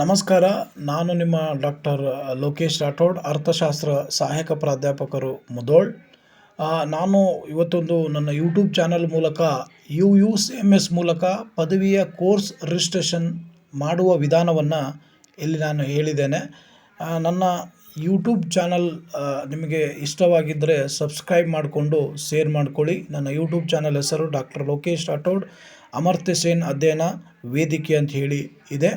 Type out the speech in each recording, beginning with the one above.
ನಮಸ್ಕಾರ. ನಾನು ನಿಮ್ಮ ಡಾಕ್ಟರ್ ಲೋಕೇಶ್ ರಾಠೋಡ್, ಅರ್ಥಶಾಸ್ತ್ರ ಸಹಾಯಕ ಪ್ರಾಧ್ಯಾಪಕರು ಮುದೋಳ್. ನಾನು ಇವತ್ತೊಂದು ನನ್ನ ಯೂಟ್ಯೂಬ್ ಚಾನಲ್ ಮೂಲಕ ಯು ಯು ಎಂ ಎಸ್ ಮೂಲಕ ಪದವಿಯ ಕೋರ್ಸ್ ರಿಜಿಸ್ಟ್ರೇಷನ್ ಮಾಡುವ ವಿಧಾನವನ್ನು ಇಲ್ಲಿ ನಾನು ಹೇಳಿದ್ದೇನೆ. ನನ್ನ ಯೂಟ್ಯೂಬ್ ಚಾನಲ್ ನಿಮಗೆ ಇಷ್ಟವಾಗಿದ್ದರೆ ಸಬ್ಸ್ಕ್ರೈಬ್ ಮಾಡಿಕೊಂಡು ಶೇರ್ ಮಾಡ್ಕೊಳ್ಳಿ. ನನ್ನ ಯೂಟ್ಯೂಬ್ ಚಾನಲ್ ಹೆಸರು ಡಾಕ್ಟರ್ ಲೋಕೇಶ್ ರಾಠೋಡ್, ಅಮರ್ತ್ಯ ಸೇನ್ ಅಧ್ಯಯನ ವೇದಿಕೆ ಅಂತ ಹೇಳಿ ಇದೆ.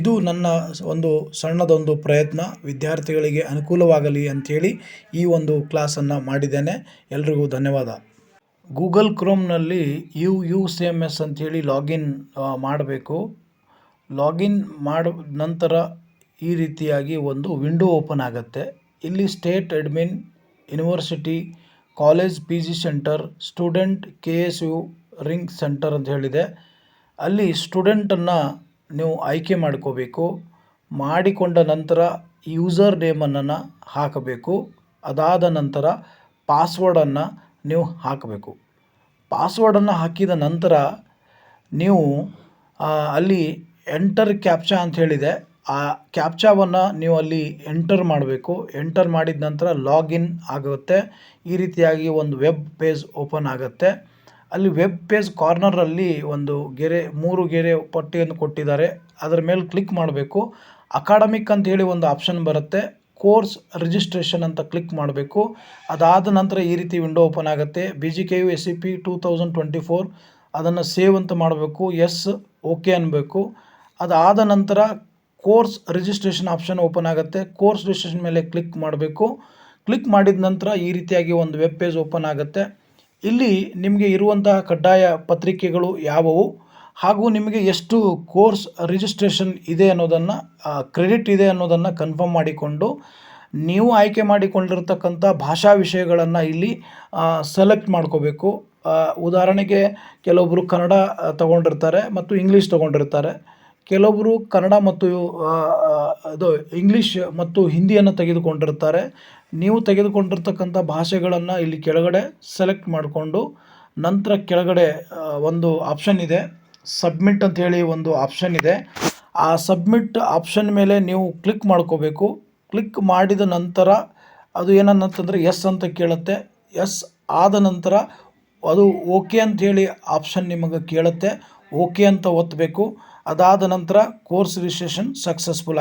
ಇದು ನನ್ನ ಒಂದು ಸಣ್ಣದೊಂದು ಪ್ರಯತ್ನ. ವಿದ್ಯಾರ್ಥಿಗಳಿಗೆ ಅನುಕೂಲವಾಗಲಿ ಅಂಥೇಳಿ ಈ ಒಂದು ಕ್ಲಾಸನ್ನು ಮಾಡಿದ್ದೇನೆ. ಎಲ್ರಿಗೂ ಧನ್ಯವಾದ. Google ಕ್ರೋಮ್ನಲ್ಲಿ U U C M S ಅಂಥೇಳಿ ಲಾಗಿನ್ ಮಾಡಬೇಕು. ಲಾಗಿನ್ ಮಾಡ ನಂತರ ಈ ರೀತಿಯಾಗಿ ಒಂದು ವಿಂಡೋ ಓಪನ್ ಆಗುತ್ತೆ. ಇಲ್ಲಿ state admin, university, college P G centre, student K S U ring centre ಅಂತ ಹೇಳಿದೆ. ಅಲ್ಲಿ ಸ್ಟೂಡೆಂಟನ್ನು ನೀವು ಆಯ್ಕೆ ಮಾಡ್ಕೋಬೇಕು, ಮಾಡಿಕೊಂಡ ನಂತರ ಯೂಸರ್ ನೇಮನ್ನು ಹಾಕಬೇಕು, ಅದಾದ ನಂತರ ಪಾಸ್ವರ್ಡನ್ನು ನೀವು ಹಾಕಬೇಕು. ಪಾಸ್ವರ್ಡನ್ನು ಹಾಕಿದ ನಂತರ ನೀವು ಅಲ್ಲಿ ಎಂಟರ್ ಕ್ಯಾಪ್ಚಾ ಅಂತ ಹೇಳಿದೆ. ಆ ಕ್ಯಾಪ್ಚಾವನ್ನು ನೀವು ಅಲ್ಲಿ ಎಂಟರ್ ಮಾಡಬೇಕು. ಎಂಟರ್ ಮಾಡಿದ ನಂತರ ಲಾಗಿನ್ ಆಗುತ್ತೆ. ಈ ರೀತಿಯಾಗಿ ಒಂದು ವೆಬ್ ಪೇಜ್ ಓಪನ್ ಆಗುತ್ತೆ. ಅಲ್ಲಿ ವೆಬ್ ಪೇಜ್ ಕಾರ್ನರಲ್ಲಿ ಒಂದು ಗೆರೆ, ಮೂರು ಗೆರೆ ಪಟ್ಟಿಯನ್ನು ಕೊಟ್ಟಿದ್ದಾರೆ. ಅದರ ಮೇಲೆ ಕ್ಲಿಕ್ ಮಾಡಬೇಕು. ಅಕಾಡೆಮಿಕ್ ಅಂತ ಹೇಳಿ ಒಂದು ಆಪ್ಷನ್ ಬರುತ್ತೆ. ಕೋರ್ಸ್ ರಿಜಿಸ್ಟ್ರೇಷನ್ ಅಂತ ಕ್ಲಿಕ್ ಮಾಡಬೇಕು. ಅದಾದ ನಂತರ ಈ ರೀತಿ ವಿಂಡೋ ಓಪನ್ ಆಗುತ್ತೆ. B G K U S C P two thousand twenty four ಅದನ್ನು ಸೇವ್ ಅಂತ ಮಾಡಬೇಕು. ಎಸ್ ಓಕೆ ಅನ್ನಬೇಕು ಅದಾದ ನಂತರ ಕೋರ್ಸ್ ರಿಜಿಸ್ಟ್ರೇಷನ್ ಆಪ್ಷನ್ ಓಪನ್ ಆಗುತ್ತೆ. ಕೋರ್ಸ್ ರಿಜಿಸ್ಟ್ರೇಷನ್ ಮೇಲೆ ಕ್ಲಿಕ್ ಮಾಡಬೇಕು. ಕ್ಲಿಕ್ ಮಾಡಿದ ನಂತರ ಈ ರೀತಿಯಾಗಿ ಒಂದು ವೆಬ್ ಪೇಜ್ ಓಪನ್ ಆಗುತ್ತೆ. ಇಲ್ಲಿ ನಿಮಗೆ ಇರುವಂತಹ ಕಡ್ಡಾಯ ಪತ್ರಿಕೆಗಳು ಯಾವುವು? ಹಾಗೂ ನಿಮಗೆ ಎಷ್ಟು ಕೋರ್ಸ್ ರಿಜಿಸ್ಟ್ರೇಷನ್ ಇದೆ ಅನ್ನೋದನ್ನು ಕ್ರೆಡಿಟ್ ಇದೆ ಅನ್ನೋದನ್ನು ಕನ್ಫರ್ಮ್ ಮಾಡಿಕೊಂಡು, ನೀವು ಆಯ್ಕೆ ಮಾಡಿಕೊಂಡಿರ್ತಕ್ಕಂಥ ಭಾಷಾ ವಿಷಯಗಳನ್ನು ಇಲ್ಲಿ ಸೆಲೆಕ್ಟ್ ಮಾಡ್ಕೋಬೇಕು. ಉದಾಹರಣೆಗೆ ಕೆಲವೊಬ್ಬರು ಕನ್ನಡ ತಗೊಂಡಿರ್ತಾರೆ ಮತ್ತು ಇಂಗ್ಲೀಷ್ ತಗೊಂಡಿರ್ತಾರೆ. ಕೆಲವೊಬ್ಬರು ಕನ್ನಡ ಮತ್ತು ಅದು ಇಂಗ್ಲೀಷ್ ಮತ್ತು ಹಿಂದಿಯನ್ನು ತೆಗೆದುಕೊಂಡಿರ್ತಾರೆ. ನೀವು ತೆಗೆದುಕೊಂಡಿರ್ತಕ್ಕಂಥ ಭಾಷೆಗಳನ್ನು ಇಲ್ಲಿ ಕೆಳಗಡೆ ಸೆಲೆಕ್ಟ್ ಮಾಡಿಕೊಂಡು, ನಂತರ ಕೆಳಗಡೆ ಒಂದು ಆಪ್ಷನ್ ಇದೆ. ಸಬ್ಮಿಟ್ ಅಂತ ಹೇಳಿ ಒಂದು ಆಪ್ಷನ್ ಇದೆ. ಆ ಸಬ್ಮಿಟ್ ಆಪ್ಷನ್ ಮೇಲೆ ನೀವು ಕ್ಲಿಕ್ ಮಾಡ್ಕೋಬೇಕು. ಕ್ಲಿಕ್ ಮಾಡಿದ ನಂತರ ಅದು ಏನನ್ನಂತಂದರೆ ಎಸ್ ಅಂತ ಕೇಳುತ್ತೆ. ಎಸ್ ಆದ ನಂತರ ಅದು ಓಕೆ ಅಂಥೇಳಿ ಆಪ್ಷನ್ ನಿಮಗೆ ಕೇಳುತ್ತೆ. ಓಕೆ ಅಂತ ಒತ್ತಬೇಕು ಅದಾದ ನಂತರ ಕೋರ್ಸ್ ರಿಜಿಸ್ಟ್ರೇಷನ್ ಸಕ್ಸಸ್ಫುಲ್